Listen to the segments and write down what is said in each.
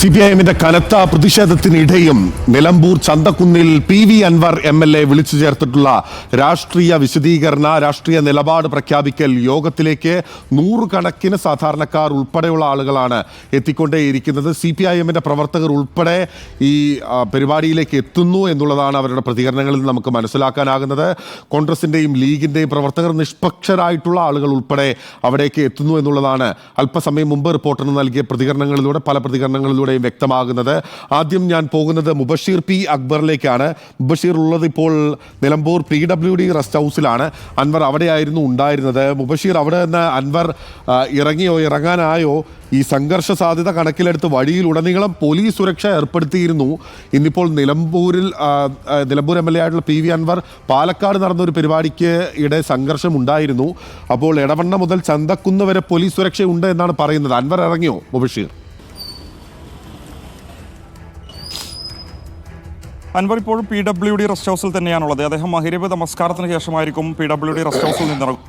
C P I എമ്മിന്റെ കനത്ത പ്രതിഷേധത്തിനിടെയും Nilambur ചന്തക്കുന്നിൽ P V Anvar M L A വിളിച്ചു ചേർത്തിട്ടുള്ള രാഷ്ട്രീയ വിശദീകരണ രാഷ്ട്രീയ നിലപാട് പ്രഖ്യാപിക്കൽ യോഗത്തിലേക്ക് നൂറുകണക്കിന് സാധാരണക്കാർ ഉൾപ്പെടെയുള്ള ആളുകളാണ് എത്തിക്കൊണ്ടേയിരിക്കുന്നത്. സി പി ഐ എമ്മിന്റെ പ്രവർത്തകർ ഉൾപ്പെടെ ഈ പരിപാടിയിലേക്ക് എത്തുന്നു എന്നുള്ളതാണ് അവരുടെ പ്രതികരണങ്ങളിൽ നമുക്ക് മനസ്സിലാക്കാനാകുന്നത്. കോൺഗ്രസിന്റെയും ലീഗിന്റെയും പ്രവർത്തകർ നിഷ്പക്ഷരായിട്ടുള്ള ആളുകൾ ഉൾപ്പെടെ അവിടേക്ക് എത്തുന്നു എന്നുള്ളതാണ്. അല്പസമയം മുമ്പ് റിപ്പോർട്ടറിന് നൽകിയ പ്രതികരണങ്ങളിലൂടെ പല പ്രതികരണങ്ങളിലൂടെയും വ്യക്തമാകുന്നത്. ആദ്യം ഞാൻ പോകുന്നത് മുബഷീർ പി. അക്ബറിലേക്കാണ്. മുബഷീർ ഉള്ളത് ഇപ്പോൾ Nilambur P W D rest ഹൗസിലാണ്. Anvar അവിടെയായിരുന്നു ഉണ്ടായിരുന്നത്. മുബഷീർ അവിടെ നിന്ന് അൻവർ ഇറങ്ങിയോ ഇറങ്ങാനായോ ഈ സംഘർഷ സാധ്യത കണക്കിലെടുത്ത് വഴിയിലുടനീളം പോലീസ് സുരക്ഷ ഏർപ്പെടുത്തിയിരുന്നു. ഇന്നിപ്പോൾ നിലമ്പൂരിൽ നിലമ്പൂർ എം എൽ എ ആയിട്ടുള്ള പി വി അൻവർ പാലക്കാട് നടന്ന ഒരു പരിപാടിക്ക് ഇടെ സംഘർഷം ഉണ്ടായിരുന്നു അപ്പോൾ ഇടവണ്ണ മുതൽ ചന്തക്കുന്ന് വരെ പോലീസ് സുരക്ഷയുണ്ട് എന്നാണ് പറയുന്നത്. അൻവർ ഇറങ്ങിയോ മുബഷീർ? അൻവർ ഇപ്പോഴും പി ഡബ്ല്യു ഡി റെസ്റ്റ് ഹൗസിൽ തന്നെയാണുള്ളത്. അദ്ദേഹം മഹിരവ് നമസ്കാരത്തിന് ശേഷമായിരിക്കും പി ഡബ്ല്യു ഡി റെസ്റ്റ് ഹൗസിൽ നിന്നിറങ്ങും.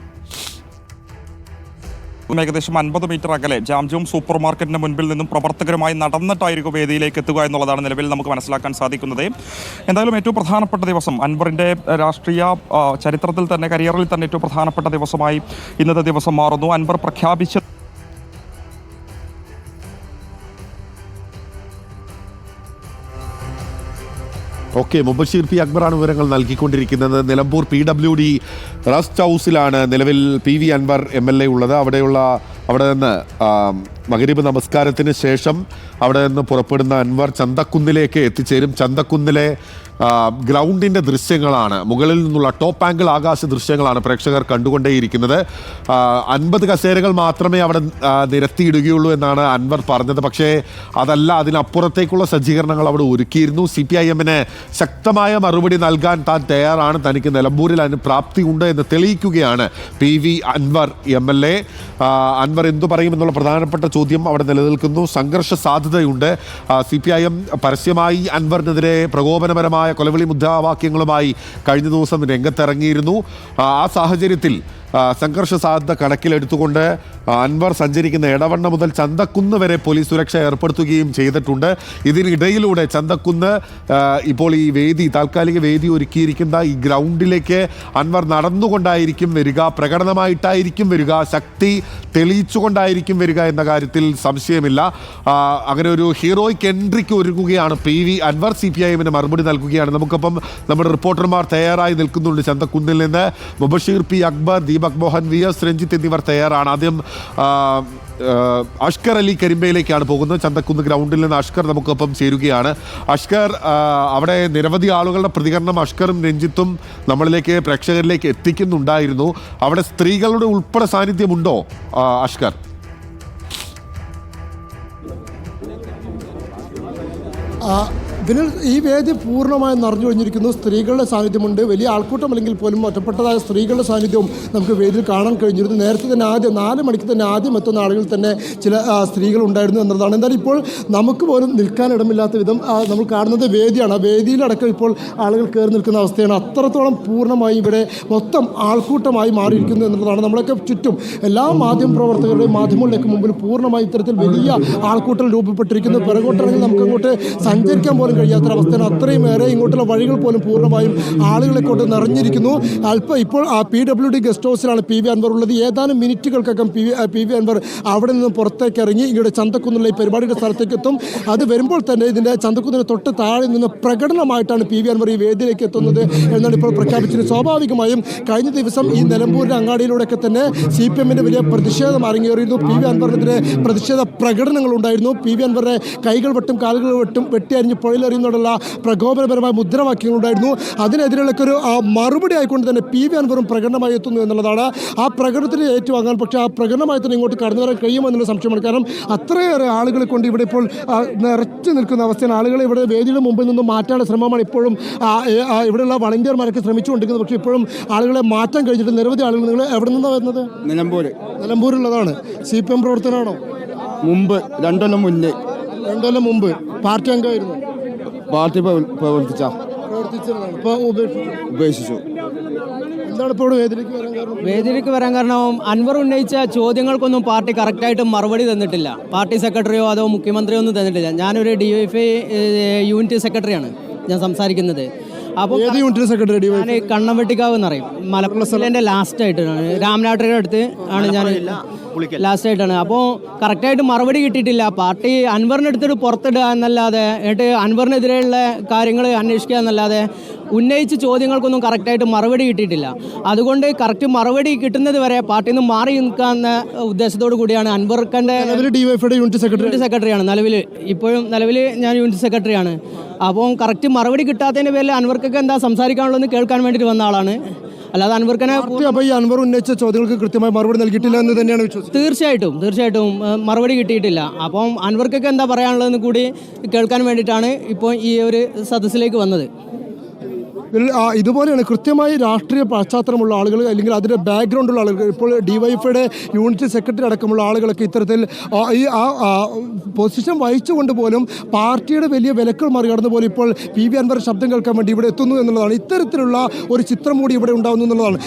ഏകദേശം അൻപത് മീറ്റർ അകലെ ജാംജൂം സൂപ്പർ മാർക്കറ്റിന്റെ മുൻപിൽ നിന്നും പ്രവർത്തകരുമായി നടന്നിട്ടായിരിക്കും വേദിയിലേക്ക് എത്തുക എന്നുള്ളതാണ് നിലവിൽ നമുക്ക് മനസ്സിലാക്കാൻ സാധിക്കുന്നത്. എന്തായാലും ഏറ്റവും പ്രധാനപ്പെട്ട ദിവസം അൻവറിന്റെ രാഷ്ട്രീയ ചരിത്രത്തിൽ തന്നെ കരിയറിൽ തന്നെ ഏറ്റവും പ്രധാനപ്പെട്ട ദിവസമായി ഇന്നത്തെ ദിവസം മാറുന്നു. അൻവർ പ്രഖ്യാപിച്ച ഓക്കെ മുബഷീർ പി അക്ബറാണ് വിവരങ്ങൾ നൽകിക്കൊണ്ടിരിക്കുന്നത്. Nilambur P W D rest ഹൗസിലാണ് നിലവിൽ P V Anvar M L A ഉള്ളത്. അവിടെയുള്ള അവിടെ നിന്ന് മകരീബ് നമസ്കാരത്തിന് ശേഷം അവിടെ നിന്ന് പുറപ്പെടുന്ന അൻവർ ചന്തക്കുന്നിലേക്ക് എത്തിച്ചേരും. ചന്തക്കുന്നിലെ ആ, ഗ്രൗണ്ടിന്റെ ദൃശ്യങ്ങളാണ്. മുകളിൽ നിന്നുള്ള ടോപ്പ് ആംഗിൾ ആകാശ ദൃശ്യങ്ങളാണ് പ്രേക്ഷകർ കണ്ടുകൊണ്ടേയിരിക്കുന്നത്. അൻപത് കസേരകൾ മാത്രമേ അവിടെ നിരത്തിയിടുകയുള്ളൂ എന്നാണ് അൻവർ പറഞ്ഞത്. പക്ഷേ അതല്ല അതിനപ്പുറത്തേക്കുള്ള സജ്ജീകരണങ്ങൾ അവിടെ ഒരുക്കിയിരുന്നു. സി പി ഐ എമ്മിന് ശക്തമായ മറുപടി നൽകാൻ താൻ തയ്യാറാണ്. തനിക്ക് നിലമ്പൂരിൽ അതിന് പ്രാപ്തിയുണ്ട് എന്ന് തെളിയിക്കുകയാണ് P V Anvar M L A. Anvar എന്തു പറയുമെന്നുള്ള പ്രധാനപ്പെട്ട ചോദ്യം അവിടെ നിലനിൽക്കുന്നു. സംഘർഷ സാധ്യതയുണ്ട്. സി പി ഐ എം പരസ്യമായി അൻവറിനെതിരെ പ്രകോപനപരമായ കൊലവിളി മുദ്രാവാക്യങ്ങളുമായി കഴിഞ്ഞ ദിവസം രംഗത്തിറങ്ങിയിരുന്നു. ആ, സാഹചര്യത്തിൽ സംഘർഷ സാധ്യത കണക്കിലെടുത്തുകൊണ്ട് അൻവർ സഞ്ചരിക്കുന്ന ഇടവണ്ണ മുതൽ ചന്തക്കുന്ന് വരെ പോലീസ് സുരക്ഷ ഏർപ്പെടുത്തുകയും ചെയ്തിട്ടുണ്ട്. ഇതിനിടയിലൂടെ ചന്തക്കുന്ന് ഇപ്പോൾ ഈ വേദി താൽക്കാലിക വേദി ഒരുക്കിയിരിക്കുന്ന ഈ ഗ്രൗണ്ടിലേക്ക് അൻവർ നടന്നുകൊണ്ടായിരിക്കും വരിക പ്രകടനമായിട്ടായിരിക്കും വരിക ശക്തി തെളിയിച്ചുകൊണ്ടായിരിക്കും വരിക എന്ന കാര്യത്തിൽ സംശയമില്ല. അങ്ങനെ ഒരു ഹീറോയ്ക്ക് എൻട്രിക്ക് ഒരുങ്ങുകയാണ് P V Anvar C P I എമ്മിന് മറുപടി നൽകുകയാണ്. നമുക്കപ്പം നമ്മുടെ റിപ്പോർട്ടർമാർ തയ്യാറായി നിൽക്കുന്നുണ്ട് ചന്തക്കുന്നിൽ നിന്ന്. Mubashir P Akbar Deepak Mohan V S Ranjith എന്നിവർ തയ്യാറാണ്. ആദ്യം അഷ്കർ അലി കരിമ്പയിലേക്കാണ് പോകുന്നത്. ചന്തക്കുന്ന് ഗ്രൗണ്ടിൽ നിന്ന് അഷ്കർ നമുക്കൊപ്പം ചേരുകയാണ്. അഷ്കർ അവിടെ നിരവധി ആളുകളുടെ പ്രതികരണം അഷ്കറും രഞ്ജിത്തും നമ്മളിലേക്ക് പ്രേക്ഷകരിലേക്ക് എത്തിക്കുന്നുണ്ടായിരുന്നു. അവിടെ സ്ത്രീകളുടെ ഉൾപ്പെടെ സാന്നിധ്യമുണ്ടോ അഷ്കർ? ഇതിന് ഈ വേദി പൂർണമായും നിറഞ്ഞു കഴിഞ്ഞിരിക്കുന്നു സ്ത്രീകളുടെ സാന്നിധ്യമുണ്ട്. വലിയ ആൾക്കൂട്ടം അല്ലെങ്കിൽ പോലും ഒറ്റപ്പെട്ടതായ സ്ത്രീകളുടെ സാന്നിധ്യവും നമുക്ക് വേദിയിൽ കാണാൻ കഴിഞ്ഞിരുന്നു. നേരത്തെ തന്നെ ആദ്യം നാല് മണിക്ക് തന്നെ ആദ്യം എത്തുന്ന ആളുകൾ തന്നെ ചില സ്ത്രീകൾ ഉണ്ടായിരുന്നു എന്നതാണ് എന്നാൽ ഇപ്പോൾ നമുക്ക് പോലും നിൽക്കാൻ ഇടമില്ലാത്ത വിധം നമ്മൾ കാണുന്നത് വേദിയാണ്. ആ വേദിയിലടക്കം ഇപ്പോൾ ആളുകൾ കയറി നിൽക്കുന്ന അവസ്ഥയാണ്. അത്രത്തോളം പൂർണമായി ഇവിടെ മൊത്തം ആൾക്കൂട്ടമായി മാറിയിരിക്കുന്നു എന്നുള്ളതാണ് നമ്മളൊക്കെ ചുറ്റും. എല്ലാ മാധ്യമ പ്രവർത്തകരുടെയും മാധ്യമങ്ങളിലേക്ക് മുമ്പിൽ പൂർണമായി ഇത്തരത്തിൽ വലിയ ആൾക്കൂട്ടം രൂപപ്പെട്ടിരിക്കുന്നു. പിറകോട്ടിറങ്ങി നമുക്ക് അങ്ങോട്ട് സഞ്ചരിക്കാൻ പോലും കഴിയാത്തൊരവസ്ഥയാണ് അത്രയും ഏറെ ഇങ്ങോട്ടുള്ള വഴികൾ പോലും പൂർണമായും ആളുകളെ കൊണ്ട് നിറഞ്ഞിരിക്കുന്നു. അല്പം ഇപ്പോൾ ആ പി ഡബ്ല്യു ഡി ഗസ്റ്റ് ഹൗസിലാണ് പി വി അൻവർ ഉള്ളത്. ഏതാനും മിനിറ്റുകൾക്കകം P V P V Anvar അവിടെ നിന്ന് പുറത്തേക്ക് ഇറങ്ങി ഇങ്ങോട്ട് ചന്തക്കുന്നുള്ള ഈ പരിപാടിയുടെ സ്ഥലത്തേക്ക് എത്തും. അത് വരുമ്പോൾ തന്നെ ഇതിന്റെ ചന്തക്കുന്നിന് തൊട്ട് താഴെ നിന്ന് പ്രകടനമായിട്ടാണ് പി വി അൻവർ ഈ വേദിയിലേക്ക് എത്തുന്നത് എന്നാണ് ഇപ്പോൾ പ്രഖ്യാപിച്ചത് സ്വാഭാവികമായും കഴിഞ്ഞ ദിവസം ഈ നിലമ്പൂരിന്റെ അങ്ങാടിയിലൂടെയൊക്കെ തന്നെ സി പി എമ്മിന്റെ വലിയ പ്രതിഷേധം അരങ്ങേറിയിരുന്നു. പി വി അൻവറിനെതിരെ പ്രതിഷേധ പ്രകടനങ്ങൾ ഉണ്ടായിരുന്നു. പി വി അൻവറിനെ കൈകൾ വെട്ടും കാലുകൾ വെട്ടും വെട്ടിയരിഞ്ഞ് പുഴയിലെറിയുന്നതിനുള്ള പ്രകോപനപരമായ മുദ്രാവാക്യങ്ങൾ ഉണ്ടായിരുന്നു. അതിനെതിരെയുള്ള ഒരു ആ, മറുപടി ആയിക്കൊണ്ട് തന്നെ പി വി അൻവറും പ്രകടനമായി എത്തുന്നു എന്നുള്ളതാണ് ആ പ്രകടനത്തിന് ഏറ്റുവാങ്ങാൻ. പക്ഷേ ആ പ്രകടനമായി തന്നെ ഇങ്ങോട്ട് കടന്നു വരാൻ കഴിയുമെന്നുള്ള സംശയമാണ്. കാരണം അത്രയേറെ ആളുകളെ കൊണ്ട് ഇവിടെ ഇപ്പോൾ നിറച്ചു നിൽക്കുന്ന അവസ്ഥയാണ്. ആളുകളെ ഇവിടെ വേദിയുടെ മുമ്പിൽ നിന്നും മാറ്റാനുള്ള ശ്രമമാണ് ഇപ്പോഴും ഇവിടെയുള്ള വളണ്ടിയർമാരൊക്കെ ശ്രമിച്ചുകൊണ്ടിരിക്കുന്നത്. പക്ഷേ ഇപ്പോഴും ആളുകളെ മാറ്റാൻ കഴിഞ്ഞിട്ട് നിരവധി ആളുകൾ നിങ്ങൾ എവിടെ നിന്നാണ് വരുന്നത്? നിലമ്പൂര്. നിലമ്പൂരുള്ളതാണ് സി പി എം പ്രവർത്തനമാണോ മുമ്പ് രണ്ടൊല്ലം മുന്നേ. രണ്ടൊല്ലം മുമ്പ്. പാർട്ടി അംഗമായിരുന്നു. പാർട്ടി പ്രവ- പ്രവർത്തിച്ച ഉപേക്ഷിച്ചു. വേദിക്ക് വേദിയിലേക്ക് വരാൻ കാരണം? അൻവർ ഉന്നയിച്ച ചോദ്യങ്ങൾക്കൊന്നും പാർട്ടി കറക്റ്റായിട്ട് മറുപടി തന്നിട്ടില്ല. പാർട്ടി സെക്രട്ടറിയോ അതോ മുഖ്യമന്ത്രിയോ ഒന്നും തന്നിട്ടില്ല. ഞാനൊരു ഡി എഫ് ഐ യൂണിറ്റ് സെക്രട്ടറിയാണ് ഞാൻ സംസാരിക്കുന്നത്. അപ്പോൾ സെക്രട്ടറി ഞാൻ കണ്ണംവെട്ടിക്കാവ് എന്നറിയും മലപ്പുറം എന്റെ ലാസ്റ്റ് ആയിട്ടാണ്. രാമനാട്ടരുടെ അടുത്ത് ആണ് ഞാൻ ലാസ്റ്റ് ആയിട്ടാണ്. അപ്പോൾ കറക്റ്റായിട്ട് മറുപടി കിട്ടിയിട്ടില്ല. പാർട്ടി അൻവറിന്റെ അടുത്തിട്ട് പുറത്തിടുക എന്നല്ലാതെ എന്നിട്ട് അൻവറിനെതിരെയുള്ള കാര്യങ്ങൾ അന്വേഷിക്കുക എന്നല്ലാതെ ഉന്നയിച്ച ചോദ്യങ്ങൾക്കൊന്നും കറക്റ്റായിട്ട് മറുപടി കിട്ടിയിട്ടില്ല. അതുകൊണ്ട് കറക്റ്റ് മറുപടി കിട്ടുന്നത് വരെ പാർട്ടിയിൽ നിന്ന് മാറി നിൽക്കാമെന്ന ഉദ്ദേശത്തോടു കൂടിയാണ് അൻവർക്കന്റെ യൂണിറ്റ് സെക്രട്ടറിയാണ് നിലവിൽ ഇപ്പോഴും നിലവിൽ ഞാൻ യൂണിറ്റ് സെക്രട്ടറിയാണ് അപ്പോൾ കറക്റ്റ് മറുപടി കിട്ടാത്തതിന്റെ പേരിൽ അൻവർക്കൊക്കെ എന്താ സംസാരിക്കാനുള്ളതെന്ന് കേൾക്കാൻ വേണ്ടിയിട്ട് വന്ന ആളാണ്. അല്ലാതെ അൻവർക്കനെ അപ്പോൾ ഈ അൻവർ ഉന്നയിച്ച ചോദ്യങ്ങൾക്ക് കൃത്യമായി മറുപടി നൽകിയിട്ടില്ല എന്ന് തന്നെയാണ് വിശ്വസിച്ചത്. തീർച്ചയായിട്ടും തീർച്ചയായിട്ടും മറുപടി കിട്ടിയിട്ടില്ല. അപ്പം അൻവർക്കൊക്കെ എന്താ പറയാനുള്ളതെന്ന് കൂടി കേൾക്കാൻ വേണ്ടിയിട്ടാണ് ഇപ്പോൾ ഈ ഒരു സദസ്സിലേക്ക് വന്നത്. ഇതുപോലെയാണ് കൃത്യമായി രാഷ്ട്രീയ പശ്ചാത്തലമുള്ള ആളുകൾ അല്ലെങ്കിൽ അതിന്റെ ബാക്ക്ഗ്രൗണ്ടുള്ള ആളുകൾ. ഇപ്പോൾ ഡിവൈഫൈയുടെ യൂണിറ്റ് സെക്രട്ടറി അടക്കമുള്ള ആളുകളൊക്കെ ഇത്തരത്തിൽ ഈ ആ പൊസിഷൻ വഹിച്ചുകൊണ്ട് പോലും പാർട്ടിയുടെ വലിയ വിലക്കൾ മറികടന്ന് പോലും ഇപ്പോൾ പി വി അൻവർ ശബ്ദം കേൾക്കാൻ വേണ്ടി ഇവിടെ എത്തുന്നു എന്നുള്ളതാണ്. ഇത്തരത്തിലുള്ള ഒരു ചിത്രം കൂടി ഇവിടെ ഉണ്ടാകുന്നു എന്നുള്ളതാണ്.